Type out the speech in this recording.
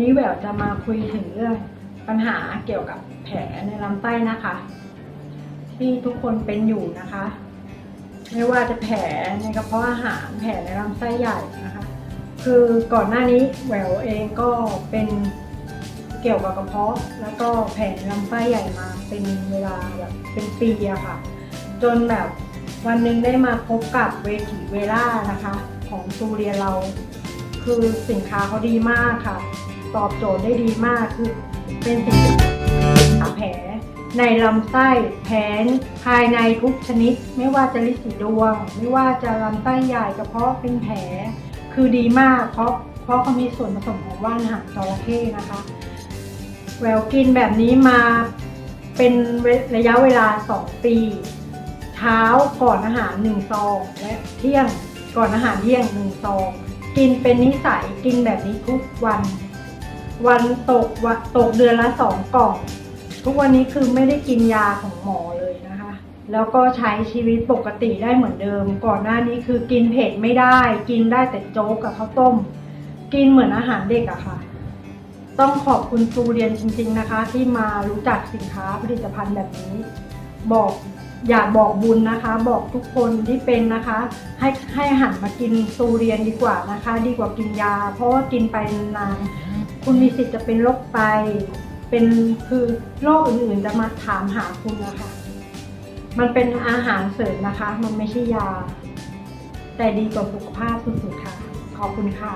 นี้แหววจะมาคุยถึงเรื่องปัญหาเกี่ยวกับแผลในลำไส้นะคะ ที่ทุกคนเป็นอยู่นะคะ ไม่ว่าจะแผลในกระเพาะอาหารแผลในลำไส้ใหญ่นะคะ คือก่อนหน้านี้แหววเองก็เป็นเกี่ยวกับกระเพาะ แล้วก็แผลในลำไส้ใหญ่มาเป็นเวลาแบบเป็นปีอะค่ะ จนแบบวันหนึ่งได้มาพบกับเวทีเวล่านะคะ ของซูเรียเรา คือสินค้าเขาดีมากค่ะ ตอบโจทย์ได้ดีมากคือเป็นสินค้าแผลในลำไส้แผลภายในทุกชนิด ไม่ว่าจะลิสีดวง ไม่ว่าจะลำไส้ใหญ่กระเพาะเป็นแผลคือดีมาก เพราะเพราะเขามีส่วนผสมของว่านหางจระเข้นะคะ แววกินแบบนี้มาเป็นระยะเวลา 2 ปี เช้าก่อนอาหาร1ซองและเที่ยงก่อนอาหารเที่ยง1ซองกินเป็นนิสัยกินแบบนี้ทุกวัน วันตกวะตกเดือนละสองกล่อง ทุกวันนี้คือไม่ได้กินยาของหมอเลยนะคะ แล้วก็ใช้ชีวิตปกติได้เหมือนเดิม ก่อนหน้านี้คือกินเผ็ดไม่ได้ กินได้แต่โจ๊กกับข้าวต้ม กินเหมือนอาหารเด็กอะค่ะ ต้องขอบคุณซูเรียนจริง ๆนะคะ ที่มารู้จักสินค้าผลิตภัณฑ์แบบนี้ บอกอยากบอกบุญนะคะ บอกทุกคนที่เป็นนะคะ ให้ให้หันมากินซูเรียนดีกว่านะคะ ดีกว่ากินยา เพราะว่ากินไปนาน คุณมีสิทธิ์จะเป็นโรคไต เป็นคือโรคอื่นๆจะมาถามหาคุณนะคะ มันเป็นอาหารเสริมนะคะ มันไม่ใช่ยา แต่ดีต่อสุขภาพสุดๆค่ะ ขอบคุณค่ะ